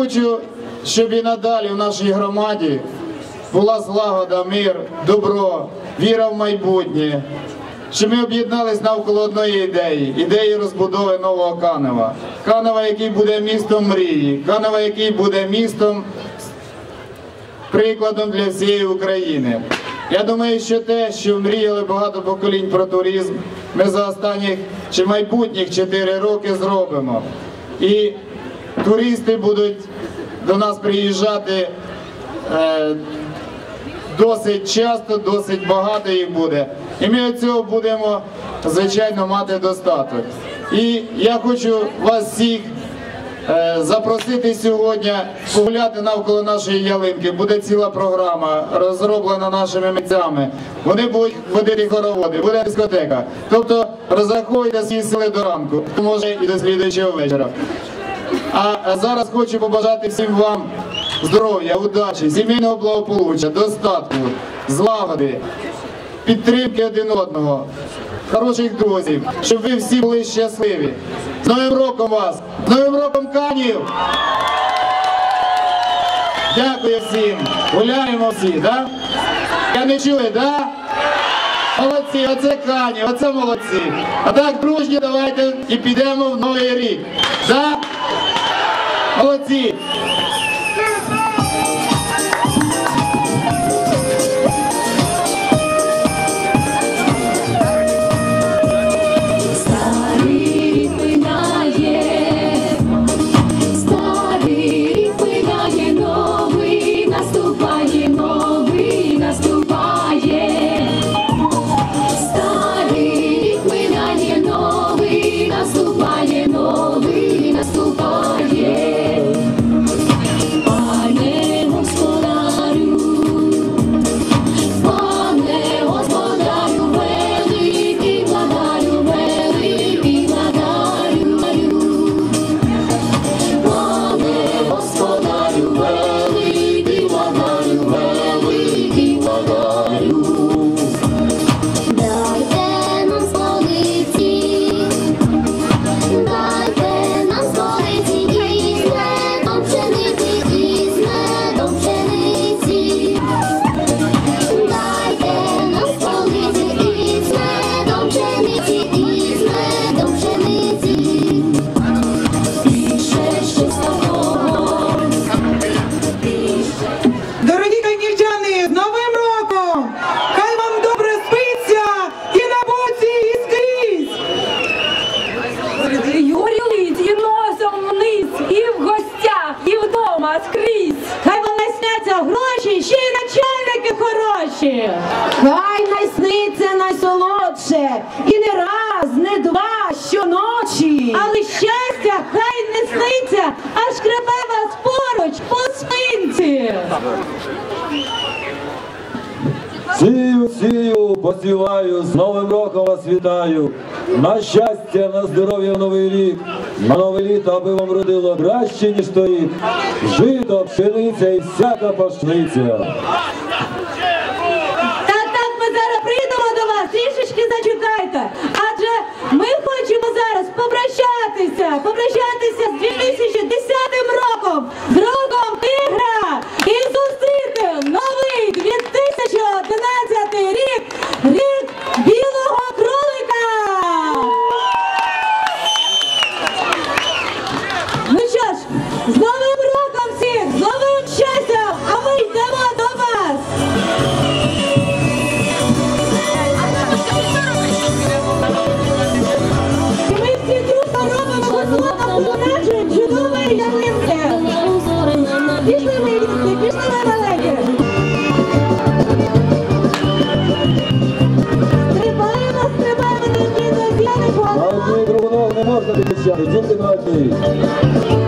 хочу, щоб і надалі в нашій громаді була злагода, мир, добро, віра в майбутнє. Щоб ми об'єднались навколо одної ідеї ідеї розбудови нового Канева. Канева, який буде містом мрії, Канева, який буде містом прикладом для всієї України. Я думаю, що те, що мріяли багато поколінь про туризм, ми за останніх чи майбутніх 4 роки зробимо. І туристи будуть до нас приїжджати е, досить часто, досить багато їх буде. І ми від цього будемо, звичайно, мати достаток. І я хочу вас всіх е, запросити сьогодні погуляти навколо нашої ялинки. Буде ціла програма, розроблена нашими митцями. Вони будуть водити хороводи, буде дискотека. Тобто розраховуйте свої сили до ранку, може і до слідуючого вечора. А зараз хочу побажати всім вам здоров'я, удачі, сімейного благополуччя, достатку, злагоди, підтримки один одного, хороших друзів, щоб ви всі були щасливі. З Новим роком вас! З Новим роком Канів! Дякую всім! Гуляємо всі, да? Я не чую, да? Молодці, оце Кані, оце молодці. А так, дружні, давайте і підемо в новий рік. Да? Молодці! Старий вдома скрізь. Хай вам найсняться гроші, ще й начальники хороші. Хай найсниться найсолодше. І не раз, не два, щоночі. Але щастя хай не сниться, аж шкребе вас поруч по спинці. Сію, сію, посіваю, з Новим роком вас вітаю. На щастя, на здоров'я в новий рік, на нове літо, аби вам родило краще, ніж стоїть. Жито, пшениця і всяка пашниця. Так, так, ми зараз прийдемо до вас, трішечки зачекайте. Адже ми хочемо зараз попрощатися, попрощатися з 2010 роком, Rica, ridiculous.